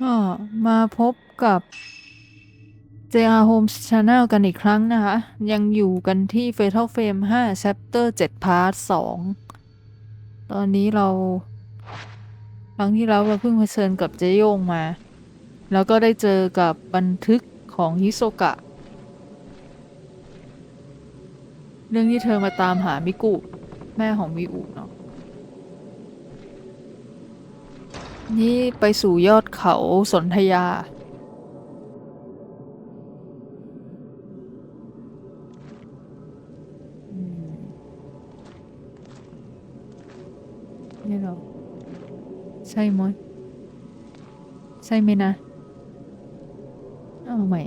ก็มาพบกับ JR Home Channel กันอีกครั้งนะคะ ยังอยู่กันที่ Fatal Frame 5 Chapter 7 Part 2 ตอนนี้เรา ครั้งที่แล้วเราเพิ่งเผชิญกับเจโยงมา แล้วก็ได้เจอกับบันทึกของฮิโซกะ เรื่องที่เธอมาตามหามิกุ แม่ของมิอุเนาะ นี่ไปสู่ยอดเขาสนธยา นี่เหรอ ใช่มั้ยใช่ไหมนะ เอาใหม่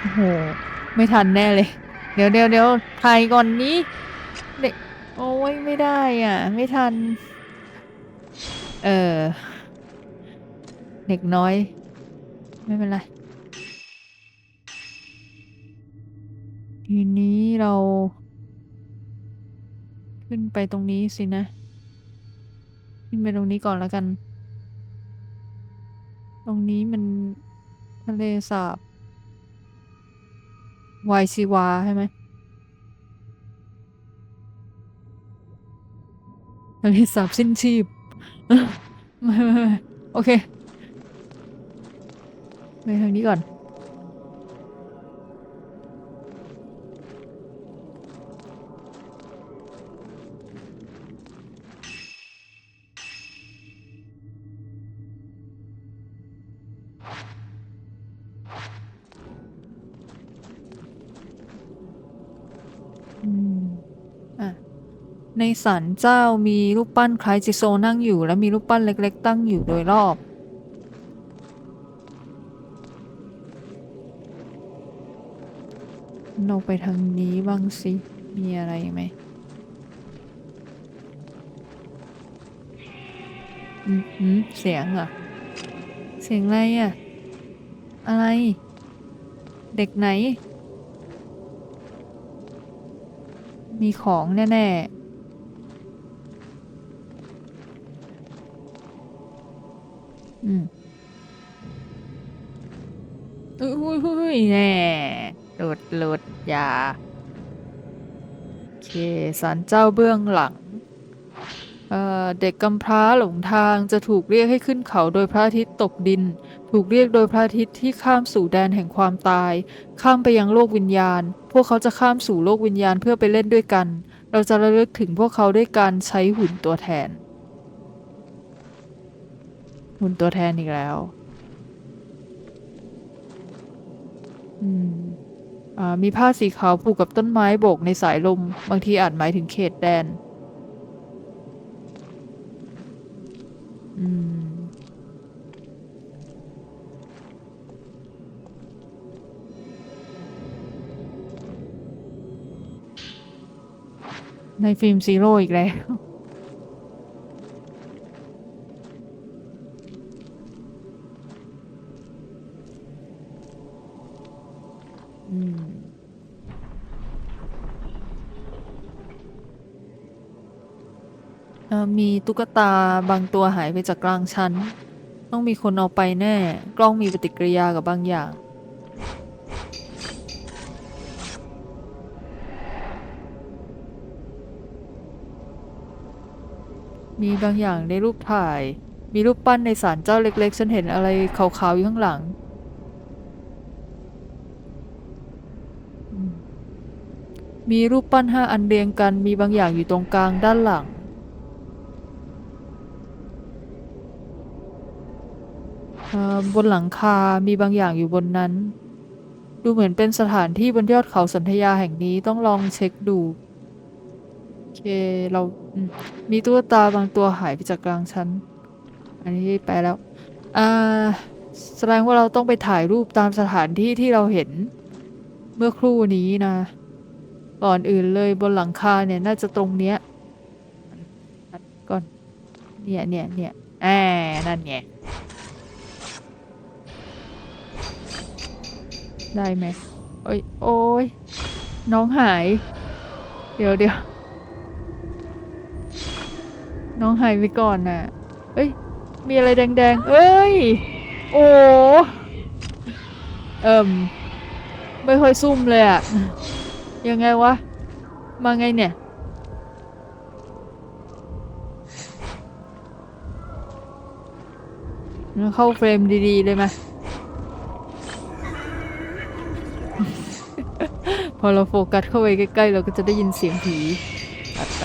โอ้โห ไม่ทันแน่เลย เดี๋ยวเดี๋ยวเดี๋ยวถ่ายก่อนนี้ โอ้ยไม่ได้อะ ไม่ทัน เออ เด็กน้อย ไม่เป็นไร ทีนี้เรา ขึ้นไปตรงนี้สินะ ขึ้นไปตรงนี้ก่อนแล้วกัน ตรงนี้มันทะเลสาบวายซีวาใช่ไหม ทะเลสาบสิ้นชีพไม่ไม่ไม่โอเคไปทางนี้ก่อน ศาลเจ้ามีรูปปั้นคล้ายจิโซนั่งอยู่ และมีรูปปั้นเล็กๆ ตั้งอยู่โดยรอบเราไปทางนี้บ้างสิ มีอะไรไหมอืมเสียงเหรอ เสียงอะไรอะ อะไร เด็กไหน มีของแน่ ๆ ยอุ้ยแน่หลุดหลุดอย่าโอเคสารเจ้าเบื้องหลังเอ่อเด็กกำพร้าหลงทางจะถูกเรียกให้ขึ้นเขาโดยพระอาทิตย์ตกดิน ถูกเรียกโดยพระอาทิตย์ที่ข้ามสู่แดนแห่งความตาย ข้ามไปยังโลกวิญญาณ พวกเขาจะข้ามสู่โลกวิญญาณเพื่อไปเล่นด้วยกัน เราจะระลึกถึงพวกเขาด้วยการใช้หุ่นตัวแทน หุ่นตัวแทนอีกแล้ว มีผ้าสีขาวผูกกับต้นไม้โบกในสายลม บางทีอาจหมายถึงเขตแดน อืมในฟิล์มซีโร่อีกแล้ว อืม เอ่อ มีตุ๊กตาบางตัวหายไปจากกลางชั้น ต้องมีคนเอาไปแน่ กล้องมีปฏิกิริยากับบางอย่าง มีบางอย่างในรูปถ่าย มีรูปปั้นในศาลเจ้าเล็กๆ ฉันเห็นอะไรขาวๆอยู่ข้างหลังมีรูปปั้นห้าอันเรียงกัน มีบางอย่างอยู่ตรงกลางด้านหลัง เอ่อ บนหลังคา มีบางอย่างอยู่บนนั้น ดูเหมือนเป็นสถานที่บนยอดเขาสนธยาแห่งนี้ต้องลองเช็คดูโอเค เรามีตุ๊กตาบางตัวหายไปจากกลางชั้น อันนี้ไปแล้ว อ่า แสดงว่าเราต้องไปถ่ายรูปตามสถานที่ที่เราเห็น เมื่อครู่นี้นะ ก่อนอื่นเลยบนหลังคาเนี่ยน่าจะตรงเนี้ยก่อน เนี่ยเนี่ยเนี่ยแอนั่นไง ได้ไหมโอ้ยโอ้ยน้องหาย เดี๋ยวเดี๋ยวน้องหายไปก่อนน่ะ เอ้ย มีอะไรแดงๆ เอ้ย โอ้เอิ่มไม่ค่อยซุ่มเลยอะยังไงวะ มาไงเนี่ย เข้าเฟรมดีๆเลยไหม พอเราโฟกัสเข้าไปใกล้ๆ เราก็จะได้ยินเสียงผีอัดไป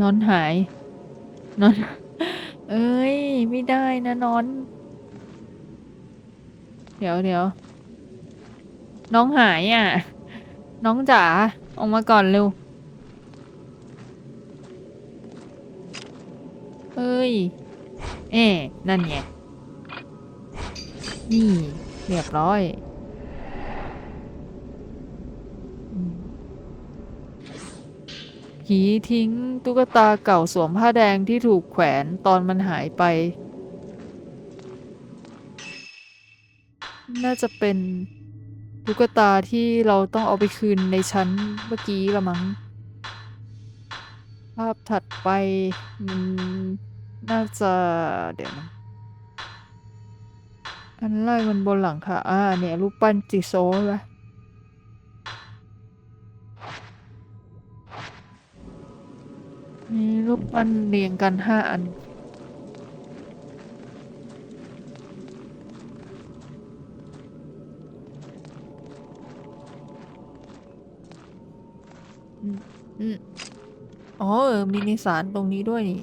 นอนหาย นอน เอ้ย ไม่ได้นะนอน เดี๋ยวเดี๋ยว น้องหายอะ น้องจ๋า ออกมาก่อนเร็ว เอ้ย เอ๊นั่นไง นี่ เรียบร้อยอืม ผีทิ้ง ตุ๊กตาเก่าสวมผ้าแดงที่ถูกแขวนตอนมันหายไป น่าจะเป็นตุ๊กตาที่เราต้องเอาไปคืนในชั้นเมื่อกี้ละมั้ง ภาพถัดไปมันน่าจะเดี๋ยวนะอันแรกมันบนหลังค่ะ อ่า เนี่ยรูปปั้นจิโซใช่ปะ มีรูปปั้นเรียงกันห้าอัน อืมอืมอ๋อเออมีในสานตรงนี้ด้วยนี่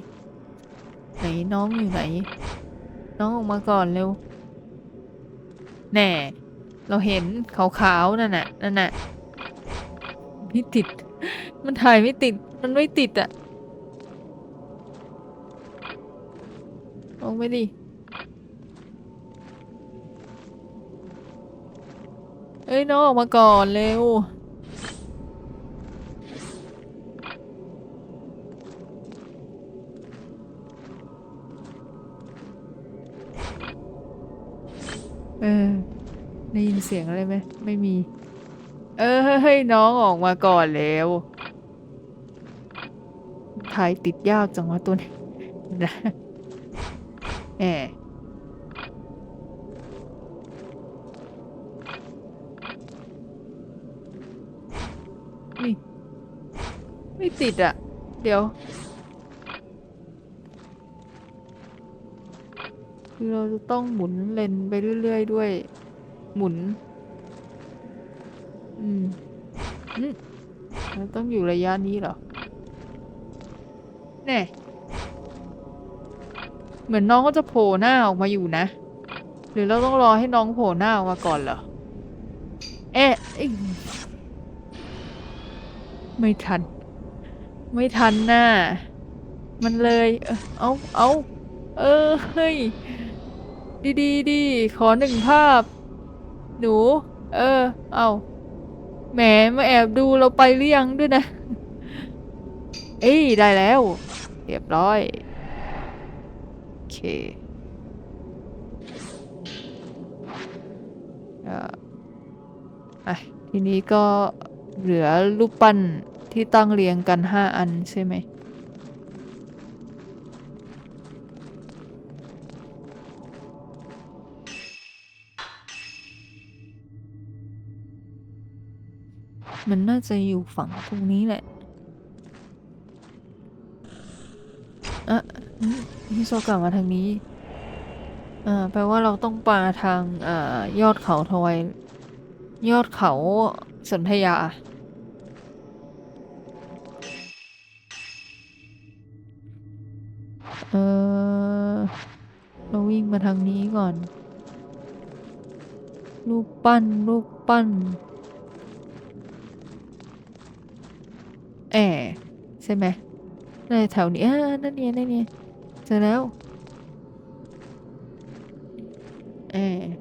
ไหนน้องอยู่ไหน น้องออกมาก่อนเร็ว แน่ เราเห็นขาวๆนั่นน่ะนั่นน่ะไม่ติด มันถ่ายไม่ติด มันไม่ติดอะ ลงไปดิเอ้ยน้องออกมาก่อนเร็วเออได้ยินเสียงอะไรไหมไม่มี เออเฮ้ยน้องออกมาก่อนแล้วถ่ายติดยากจังวะตัวนี้ นะแอบนี่ไม่ติดอะเดี๋ยวคือเราจะต้องหมุนเลนไปเรื่อยๆด้วย หมุน อืมอืมเราต้องอยู่ระยะนี้เหรอ แน่ เหมือนน้องก็จะโผล่หน้าออกมาอยู่นะ หรือเราต้องรอให้น้องโผล่หน้าออกมาก่อนเหรอ เอ๊ะไม่ทัน ไม่ทันน่ะมันเลย เออเอาเอา เออ เฮ้ย ดีดีดี ขอหนึ่งภาพ หนู เออ เอาแหม มาแอบดูเราไปหรือยังด้วยนะ เอ้ย ได้แล้ว เรียบร้อย เคอ่ออะทีนี้ก็เหลือรูปปั้นที่ตั้งเรียงกันห้าอันใช่ไหมมันน่าจะอยู่ฝั่งตรงนี้แหละ อะ พี่โซกลับมาทางนี้ อ่า แปลว่าเราต้องปาทาง อ่า ยอดเขาทวายยอดเขาสนธยา เออ เราวิ่งมาทางนี้ก่อนรูปปั้นรูปปั้น แอบใช่ไหมในแถวนี้อ่านั่นเนี่ยนั่นเนี่ย เจอแล้วแอบ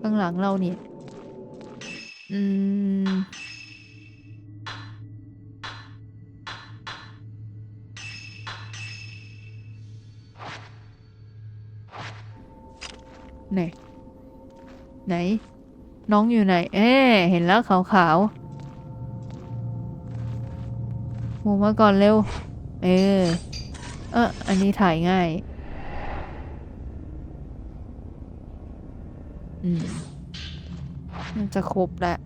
ข้างหลังเราเนี่ยอืมไหนไหน น้องอยู่ไหน เอ๊เห็นแล้วขาวๆหมูมาก่อนเร็ว เออ เอออันนี้ถ่ายง่าย อืมน่าจะครบแล้ว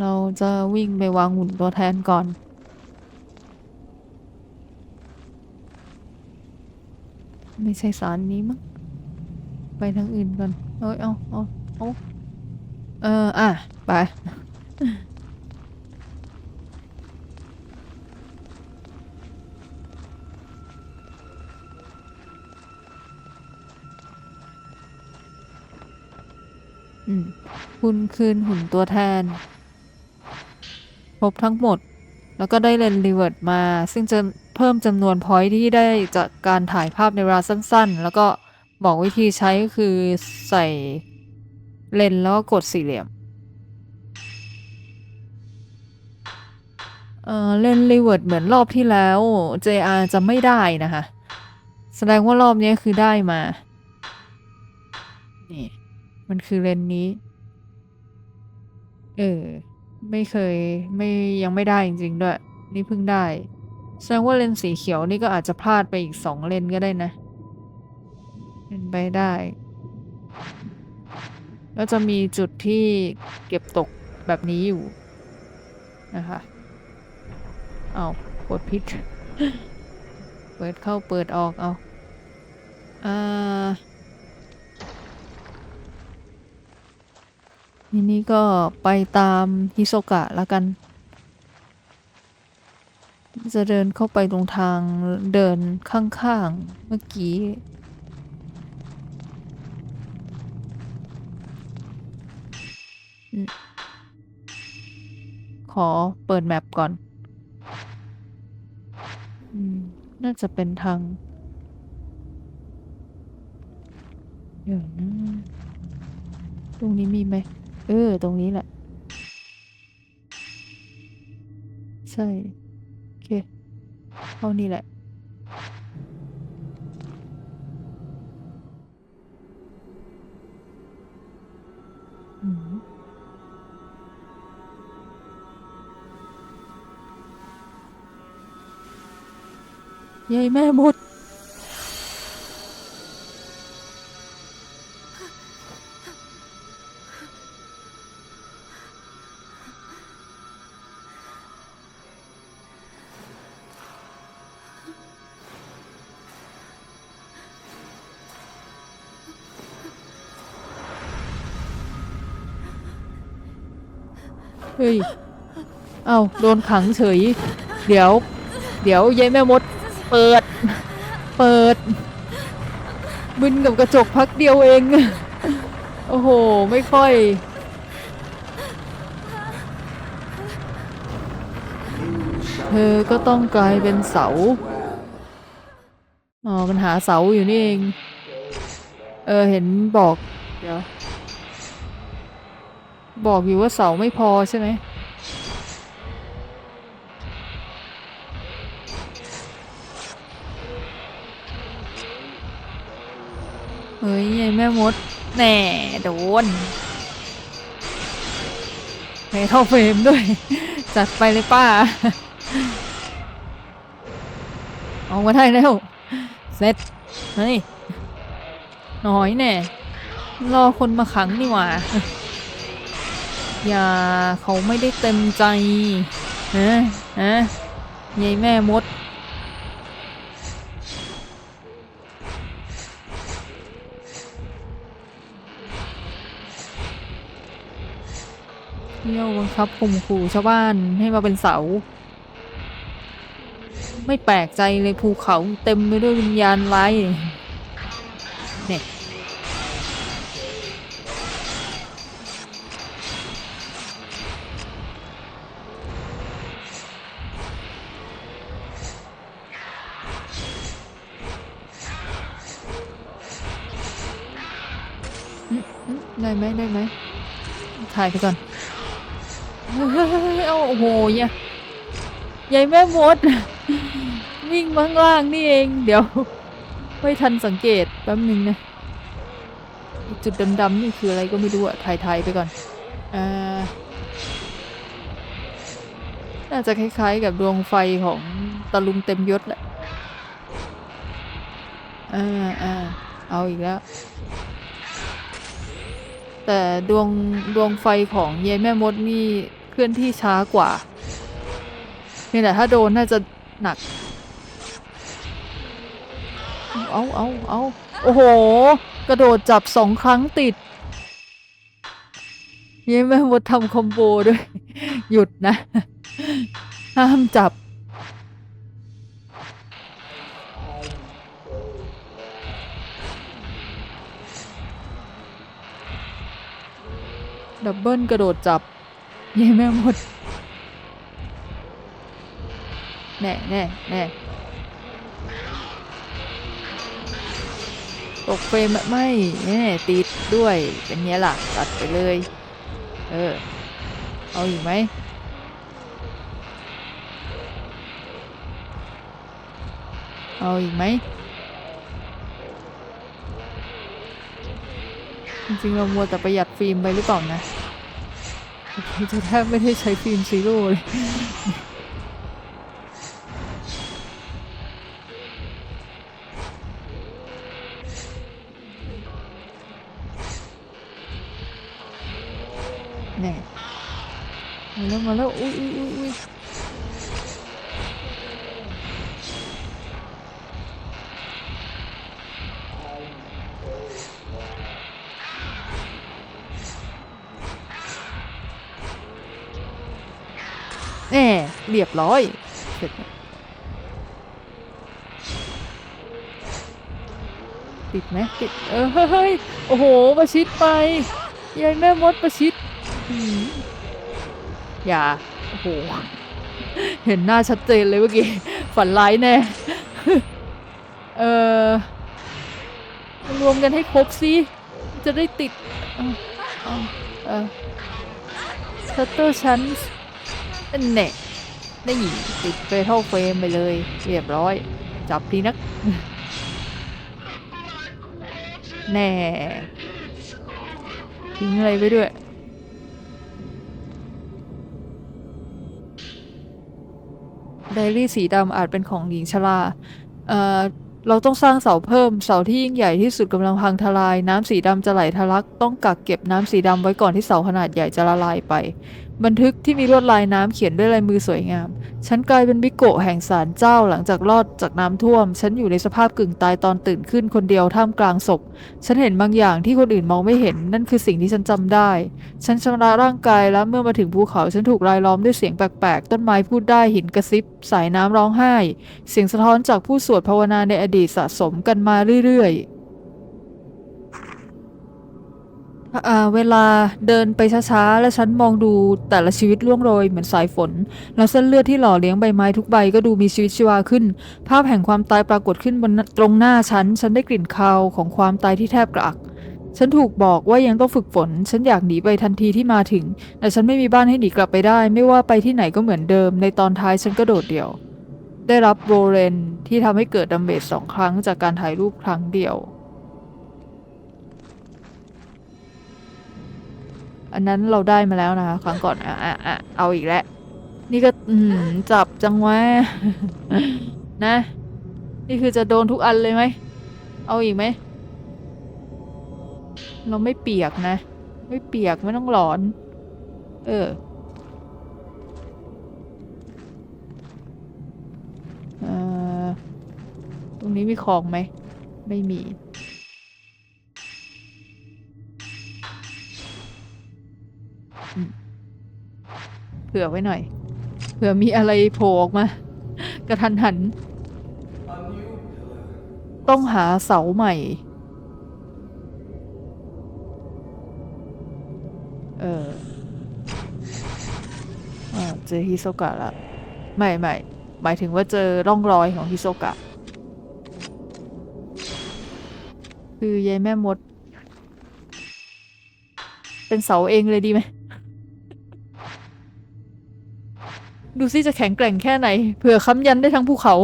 เราจะวิ่งไปวางหุ่นตัวแทนก่อน ไม่ใช่สารนี้มั้งไปทางอื่นก่อนเอ้ยเอาเอาเอาเอออะ ไป อืม คุณคืนหุ่นตัวแทนครบทั้งหมด แล้วก็ได้เลนรีเวิร์ดมา ซึ่งจะ เพิ่มจำนวนพอยต์ที่ได้จากการถ่ายภาพในเวลาสั้นๆ แล้วก็บอกวิธีใช้ก็คือใส่เลนส์แล้วก็กดสี่เหลี่ยมเอ่อเลนส์รีเวิร์ดเหมือนรอบที่แล้ว JR จะไม่ได้นะคะ แสดงว่ารอบนี้คือได้มา นี่ มันคือเลนส์นี้ เออ ไม่เคยไม่ยังไม่ได้จริงๆด้วย นี่เพิ่งได้ แสดงว่าเลนส์สีเขียวนี่ก็อาจจะพลาดไปอีกสองเลนส์ก็ได้นะ เป็นไปได้แล้วจะมีจุดที่เก็บตกแบบนี้อยู่นะคะเอากดพิษเปิดเข้าเปิดออกเอาอ่าทีนี้ก็ไปตามฮิโซกะแล้วกัน จะเดินเข้าไปตรงทางเดินข้างๆ เมื่อกี้ ขอเปิดแมปก่อนอน่าจะเป็นทาง เดี๋ยวนะ ตรงนี้มีไหม เออ ตรงนี้แหละ ใช่ เท่านี้แหละ อืมยายแม่มด เฮ้ย เอ้าโดนขังเฉย เดี๋ยว เดี๋ยวยายแม่มด เปิด เปิดบึนกับกระจกพักเดียวเอง โอ้โห ไม่ค่อย เธอก็ต้องกลายเป็นเสา อ๋อมันหาเสาอยู่นี่เอง เออ เห็นบอก เดี๋ยว บอกอยู่ว่าเสาไม่พอใช่ไหมเฮ้ยยายแม่มดแหน่โดนให้เข้าเฟรมด้วย จัดไปเลยป้า ออกมาได้แล้ว เสร็จ เฮ้ยน่อยแน่ รอคนมาขังนี่หว่า อย่าเขาไม่ได้เต็มใจฮะฮะยายแม่มด เที่ยวบังคับข่มขู่ชาวบ้านให้มาเป็นเสา ไม่แปลกใจเลยภูเขาเต็มไปด้วยวิญญาณร้าย ได้ไหมได้ไหมถ่ายไปก่อนเฮ้ยเฮ้ยเฮ้ยเอาโอ้โหยายยายแม่มด วิ่งมาข้างล่างนี่เอง เดี๋ยว ไม่ทันสังเกตแป๊บหนึ่งนะจุดดำๆนี่คืออะไรก็ไม่รู้อะถ่ายถ่ายไปก่อนอ่าน่าจะคล้ายๆกับดวงไฟของตะลุงเต็มยศแหละอ่าอ่าเอาอีกแล้ว แต่ดวงดวงไฟของเยแม่มดนี่เคลื่อนที่ช้ากว่านี่แหละถ้าโดนน่าจะหนัก เอาเอาเอาโอ้โห กระโดดจับสองครั้งติด เยายแม่มดทำคอมโบด้วย หยุดนะ ห้ามจับ ดับเบิลกระโดดจับเย้แม่หมด แน่แน่แน่ตกเฟรมอะไม่แน่ติดด้วย เป็นไงล่ะ ตัดไปเลย เออ เอาอีกไหมเอาอีกไหมจริงๆเรามัวแต่ประหยัดฟิล์มไปหรือเปล่านะ จะแทบไม่ได้ใช้ฟิล์มซีโร่เลยเนี่ยมาแล้วมาแล้วอุ้ย แน่เรียบร้อยเสร็จติดไหมติดเออเฮ้ยโอ้โหประชิดไปยายแม่มดประชิดอย่าโอ้โหเห็นหน้าชัดเจนเลยเมื่อกี้ฝันร้ายแน่เออรวมกันให้ครบสิจะได้ติดเออเออเออชัตเตอร์ชั้น นั่นแน่นี่ติดไปเท่าเฟรมไปเลย เรียบร้อย จับทีนัก แน่ทิ้งอะไรไปด้วยไดรี่สีดำอาจเป็นของหญิงชราเอ่อเราต้องสร้างเสาเพิ่ม เสาที่ยิ่งใหญ่ที่สุดกำลังพังทลาย น้ำสีดำจะไหลทะลัก ต้องกักเก็บน้ำสีดำไว้ก่อนที่เสาขนาดใหญ่จะละลายไป บันทึกที่มีลวดลายน้ำเขียนด้วยลายมือสวยงาม ฉันกลายเป็นบิโกะแห่งศาลเจ้าหลังจากรอดจากน้ำท่วม ฉันอยู่ในสภาพกึ่งตายตอนตื่นขึ้นคนเดียวท่ามกลางศพ ฉันเห็นบางอย่างที่คนอื่นมองไม่เห็น นั่นคือสิ่งที่ฉันจำได้ ฉันชำระร่างกายแล้วเมื่อมาถึงภูเขาฉันถูกรายล้อมด้วยเสียงแปลกๆ ต้นไม้พูดได้หินกระซิบ สายน้ำร้องไห้ เสียงสะท้อนจากผู้สวดภาวนาในอดีตสะสมกันมาเรื่อยๆ เวลาเดินไปช้าๆ และฉันมองดูแต่ละชีวิตล่วงโรยเหมือนสายฝน แล้วเส้นเลือดที่หล่อเลี้ยงใบไม้ทุกใบก็ดูมีชีวิตชีวาขึ้น ภาพแห่งความตายปรากฏขึ้นบนตรงหน้าฉัน ฉันได้กลิ่นคาวของความตายที่แทบกระอัก ฉันถูกบอกว่ายังต้องฝึกฝน ฉันอยากหนีไปทันทีที่มาถึง แต่ฉันไม่มีบ้านให้หนีกลับไปได้ ไม่ว่าไปที่ไหนก็เหมือนเดิม ในตอนท้ายฉันก็โดดเดี่ยว ได้รับโรเรนที่ทำให้เกิดดัมเบจสองครั้งจากการถ่ายรูปครั้งเดียว อันนั้นเราได้มาแล้วนะคะ ครั้งก่อนอะอะอะเอาอีกแล้ว นี่ก็อืมจับจังวะนะ นี่คือจะโดนทุกอันเลยไหม เอาอีกไหม เราไม่เปียกนะ ไม่เปียกไม่ต้องหลอน เออเออตรงนี้มีของไหม ไม่มี ผื่อไว้หน่อย เผื่อมีอะไรโผล่ออกมา กระทันหัน ต้องหาเสาใหม่ เออเจอฮิโซกะละไม่ไม่หมายถึงว่าเจอร่องรอยของฮิโซกะ คือยายแม่มด เป็นเสาเองเลยดีไหม ดูซิจะแข็งแกร่งแค่ไหนเผื่อค้ำยันได้ทั้งภูเขา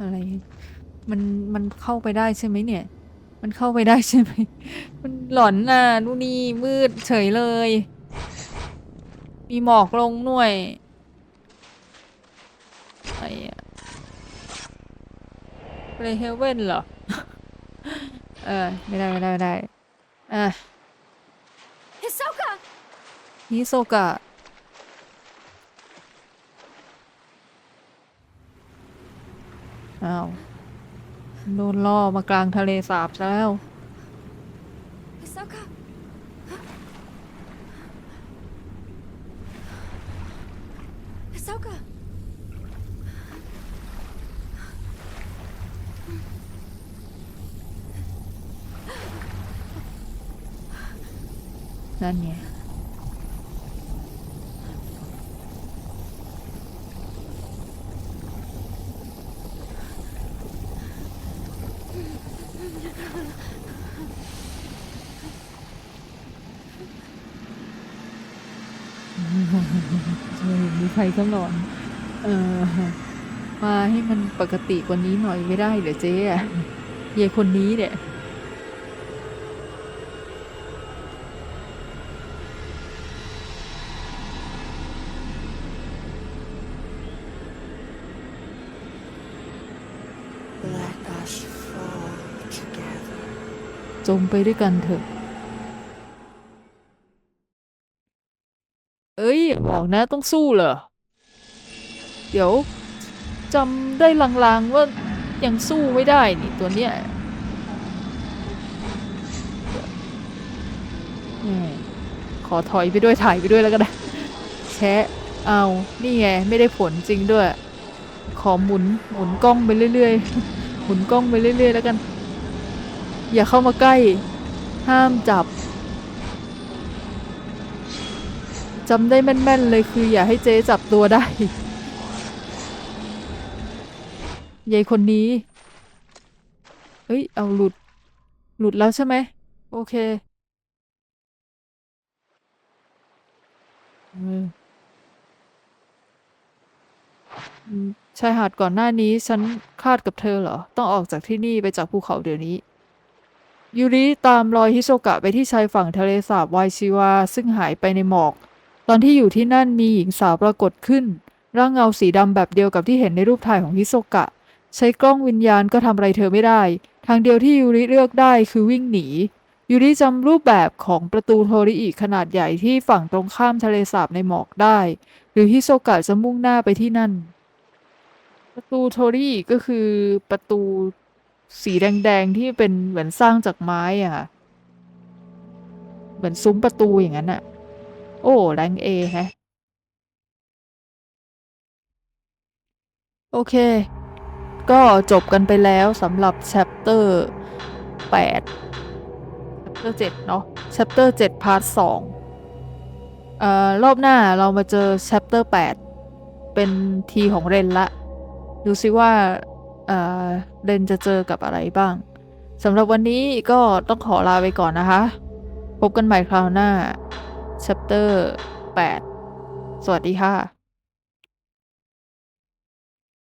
อะไร มันมันเข้าไปได้ใช่ไหมเนี่ย มันเข้าไปได้ใช่ไหม มันหลอนน่ะดูนี่มืดเฉยเลย มีหมอกลงหน่วยอะไรอะเปรเฮเว่นเหรอ เออไม่ได้ไม่ได้ไม่ได้อะ Hisoka! ฮิโซกะอ้าวโดนล่อมากลางทะเลสาบซะแล้ว Hisoka! Hisoka! นั่นไงเฮ้ยมีใครก็หลอน เออ มาให้มันปกติกว่านี้หน่อยไม่ได้เหรอเจ๊อะยายคนนี้เนี่ย จมไปด้วยกันเถอะ เอ้ย บอกนะต้องสู้เหรอ เดี๋ยวจำได้ลางๆว่ายังสู้ไม่ได้นี่ตัวเนี้ยขอถอยไปด้วยถ่ายไปด้วยแล้วก็ได้ แชะ เอา นี่ไง ไม่ได้ผลจริงด้วย ขอหมุน หมุนกล้องไปเรื่อยๆ หมุนกล้องไปเรื่อยๆ แล้วกัน อย่าเข้ามาใกล้ ห้ามจับจำได้แม่นๆเลยคืออย่าให้เจ๊จับตัวได้ยายคนนี้เอ้ย เอาหลุด หลุดแล้วใช่ไหม โอเคเออชายหาดก่อนหน้านี้ ฉันคาดกับเธอเหรอ ต้องออกจากที่นี่ไปจากภูเขาเดี๋ยวนี้ ยูริตามรอยฮิโซกะไปที่ชายฝั่งทะเลสาบไวชิวา ซึ่งหายไปในหมอก ตอนที่อยู่ที่นั่นมีหญิงสาวปรากฏขึ้น ร่างเงาสีดำแบบเดียวกับที่เห็นในรูปถ่ายของฮิโซกะ ใช้กล้องวิญญาณก็ทำอะไรเธอไม่ได้ ทางเดียวที่ยูริเลือกได้คือวิ่งหนียูริจำรูปแบบของประตูโทริอิขนาดใหญ่ที่ฝั่งตรงข้ามทะเลสาบในหมอกได้ หรือฮิโซกะจะมุ่งหน้าไปที่นั่น ประตูโทริอิก็คือประตู สีแดง ๆ ที่เป็นเหมือนสร้างจากไม้อะ เหมือนซุ้มประตูอย่างนั้นอะโอ้แรงเอแฮะ โอเค ก็จบกันไปแล้วสำหรับ chapter 8 chapter 7 เนาะ chapter 7 part 2เอ่อ รอบหน้าเรามาเจอ chapter 8 เป็นทีของเรนละ ดูซิว่า เออเรนจะเจอกับอะไรบ้างสำหรับวันนี้ก็ต้องขอลาไปก่อนนะคะ พบกันใหม่คราวหน้า chapter 8 สวัสดีค่ะ